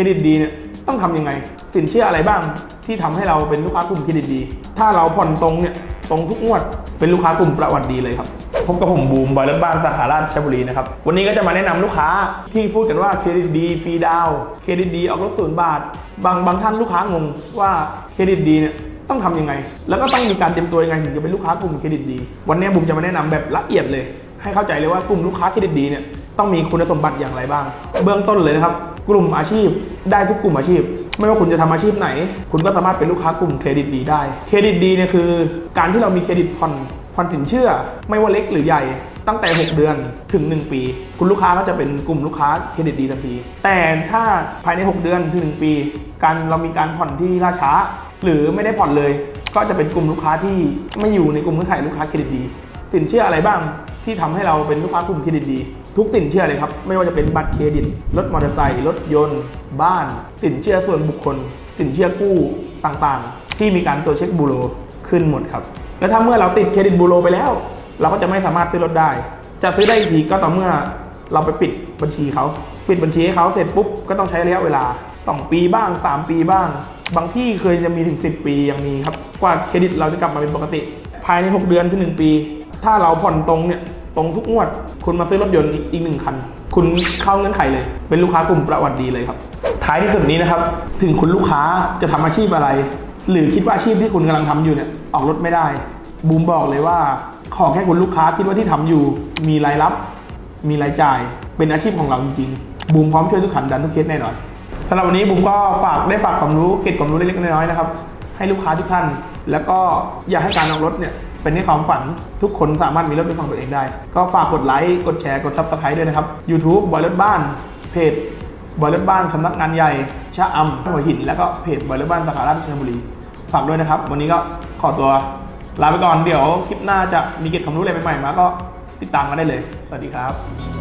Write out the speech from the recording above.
รดิตดีเนี่ยต้องทำยังไง สินเชื่ออะไรบ้างที่ทำให้เราเป็นลูกค้ากลุ่มเครดิตดี ถ้าเราผ่อนตรงเนี่ยตรงทุกงวดเป็นลูกค้ากลุ่มประวัติดีเลยครับพบกับผมบูมบอยรถบ้านสาขาราชบุรีนะครับ วันนี้ก็จะมาแนะนำลูกค้าที่พูดกันว่าเครดิตดีฟรีดาวเครดิตดีออกรถศูนย์บาท บางบางท่านลูกค้างงว่าเครดิตดีเนี่ยต้องทำยังไง แล้วก็ต้องมีการเตรียมตัวยังไงถึงจะเป็นลูกค้ากลุ่มเครดิตดี วันนี้บุมจะมาแนะนำแบบละเอียดเลย ให้เข้าใจเลยว่ากลุ่มลูกค้าเครดิตดีเนี่ยต้องมีคุณสมบัติอย่างไรบ้าง เบื้องต้นเลยนะครับ กลุ่มอาชีพ ได้ทุกกลุ่มอาชีพ ไม่ว่าคุณจะทำอาชีพไหน คุณก็สามารถเป็นลูกค้ากลุ่มเครดิตดีได้ เครดิตดีเนี่ยคือ การที่เรามีเครดิตผ่อนผ่อนสินเชื่อ ไม่ว่าเล็กหรือใหญ่ตั้งแต่ 6 เดือนถึง 1 ปี คุณลูกค้าก็จะเป็นกลุ่มลูกค้าเครดิตดีทันที แต่ถ้าภายใน 6 เดือนถึง 1 ปี การเรามีการผ่อนที่ล่าช้า หรือไม่ได้ผ่อนเลย ก็จะเป็นกลุ่มลูกค้าที่ไม่อยู่ในกลุ่มเงื่อนไขลูกค้าเครดิตดี สินเชื่ออะไรบ้าง ที่ทำให้เราเป็นลูกค้ากลุ่มเครดิตดี ทุกสินเชื่อเลยครับ ไม่ว่าจะเป็นบัตรเครดิต รถมอเตอร์ไซค์รถยนต์ บ้าน สินเชื่อส่วนบุคคล สินเชื่อกู้ต่างๆ ที่มีการตรวจเช็คบูโรขึ้นหมดครับ แล้วถ้าเมื่อเราติดเครดิตบูโรไปแล้ว เราก็จะไม่สามารถซื้อรถได้ จะซื้อได้อีกทีก็ต่อเมื่อเราไปปิดบัญชีเขาปิดบัญชีให้เขาเสร็จปุ๊บก็ต้องใช้ระยะเวลา 2 ปีบ้าง 3 ปีบ้าง บางที่เคยจะมีถึง 10 ปียังมีครับกว่าเครดิตเราจะกลับมาเป็นปกติ ภายใน 6 เดือนถึง1ปี ถ้าเราผ่อนตรงเนี่ย ตรงทุกงวด คุณมาซื้อรถยนต์อีกอีกหนึ่งคัน คุณเข้าเงื่อนไขเลย เป็นลูกค้ากลุ่มประวัติดีเลยครับ ท้ายที่สุดนี้นะครับ ถึงคุณลูกค้าจะทำอาชีพอะไร หรือคิดว่าอาชีพที่คุณกำลังทำอยู่เนี่ยออกรถไม่ได้ บูมบอกเลยว่า ขอแค่คุณลูกค้าคิดว่าที่ทำอยู่ มีรายรับ มีรายจ่าย เป็นอาชีพของเราจริงๆบูมพร้อมช่วยทุกขันดันทุกเคสแน่นอนสำหรับวันนี้บูมก็ฝากได้ฝากความรู้เก็บความรู้เล็กๆน้อยๆนะครับ ให้ลูกค้าทุกท่าน แล้วก็อยากให้การออกรถเนี่ย เป็นในความฝันทุกคนสามารถมีรถเป็นของตัวเองได้ ก็ฝากกดไลค์กดแชร์กดซับสไครต์ด้วยนะครับ YouTube บอยรถบ้าน เพจบอยรถบ้านสำนักงานใหญ่ชะอำหัวหิน แล้วก็เพจบอยรถบ้านสาขาราชบุรีฝากด้วยนะครับ วันนี้ก็ขอตัวลาไปก่อนเดี๋ยวคลิปหน้าจะมีเก็บความรู้อะไรใหม่ๆมาก็ติดตามกันได้เลย สวัสดีครับ